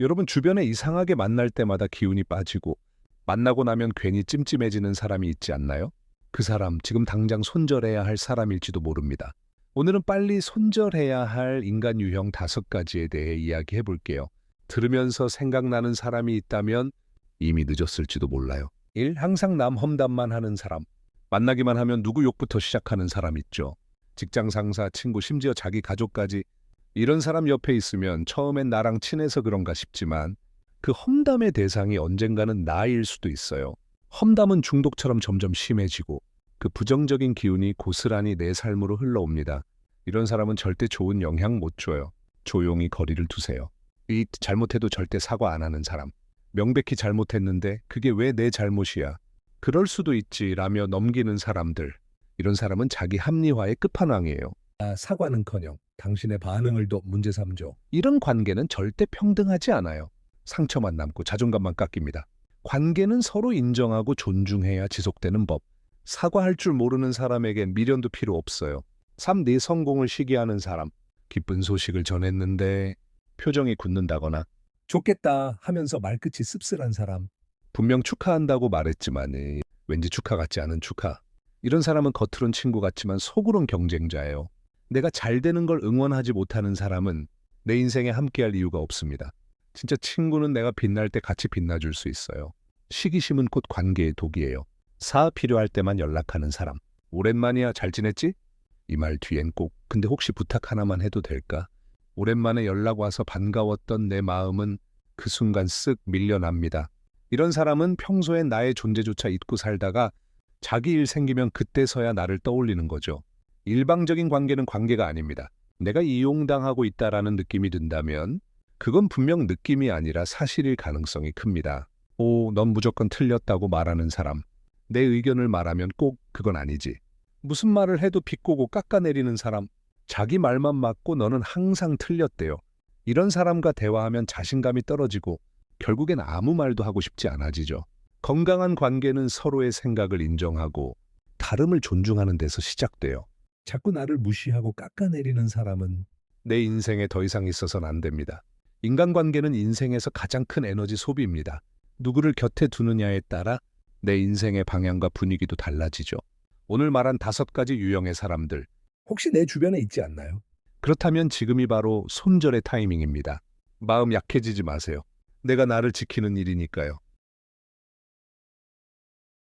여러분 주변에 이상하게 만날 때마다 기운이 빠지고 만나고 나면 괜히 찜찜해지는 사람이 있지 않나요? 그 사람 지금 당장 손절해야 할 사람일지도 모릅니다. 오늘은 빨리 손절해야 할 인간 유형 다섯 가지에 대해 이야기해 볼게요. 들으면서 생각나는 사람이 있다면 이미 늦었을지도 몰라요. 1. 항상 남 험담만 하는 사람. 만나기만 하면 누구 욕부터 시작하는 사람 있죠. 직장 상사, 친구, 심지어 자기 가족까지 이런 사람 옆에 있으면 처음엔 나랑 친해서 그런가 싶지만 그 험담의 대상이 언젠가는 나일 수도 있어요. 험담은 중독처럼 점점 심해지고 그 부정적인 기운이 고스란히 내 삶으로 흘러옵니다. 이런 사람은 절대 좋은 영향 못 줘요. 조용히 거리를 두세요. 이 잘못해도 절대 사과 안 하는 사람. 명백히 잘못했는데 그게 왜 내 잘못이야? 그럴 수도 있지라며 넘기는 사람들. 이런 사람은 자기 합리화의 끝판왕이에요. 아, 사과는커녕 당신의 반응을도 문제 삼죠. 이런 관계는 절대 평등하지 않아요. 상처만 남고 자존감만 깎입니다. 관계는 서로 인정하고 존중해야 지속되는 법. 사과할 줄 모르는 사람에겐 미련도 필요 없어요. 3. 네 성공을 시기하는 사람. 기쁜 소식을 전했는데 표정이 굳는다거나 좋겠다 하면서 말끝이 씁쓸한 사람. 분명 축하한다고 말했지만 에, 왠지 축하 같지 않은 축하. 이런 사람은 겉으론 친구 같지만 속으론 경쟁자예요. 내가 잘 되는 걸 응원하지 못하는 사람은 내 인생에 함께할 이유가 없습니다. 진짜 친구는 내가 빛날 때 같이 빛나줄 수 있어요. 시기심은 곧 관계의 독이에요. 사 필요할 때만 연락하는 사람. 오랜만이야 잘 지냈지? 이 말 뒤엔 꼭 근데 혹시 부탁 하나만 해도 될까? 오랜만에 연락 와서 반가웠던 내 마음은 그 순간 쓱 밀려납니다. 이런 사람은 평소엔 나의 존재조차 잊고 살다가 자기 일 생기면 그때서야 나를 떠올리는 거죠. 일방적인 관계는 관계가 아닙니다. 내가 이용당하고 있다라는 느낌이 든다면 그건 분명 느낌이 아니라 사실일 가능성이 큽니다. 오, 넌 무조건 틀렸다고 말하는 사람. 내 의견을 말하면 꼭 그건 아니지. 무슨 말을 해도 비꼬고 깎아내리는 사람. 자기 말만 맞고 너는 항상 틀렸대요. 이런 사람과 대화하면 자신감이 떨어지고 결국엔 아무 말도 하고 싶지 않아지죠. 건강한 관계는 서로의 생각을 인정하고 다름을 존중하는 데서 시작돼요. 자꾸 나를 무시하고 깎아내리는 사람은 내 인생에 더 이상 있어서는 안 됩니다. 인간관계는 인생에서 가장 큰 에너지 소비입니다. 누구를 곁에 두느냐에 따라 내 인생의 방향과 분위기도 달라지죠. 오늘 말한 다섯 가지 유형의 사람들, 혹시 내 주변에 있지 않나요? 그렇다면 지금이 바로 손절의 타이밍입니다. 마음 약해지지 마세요. 내가 나를 지키는 일이니까요.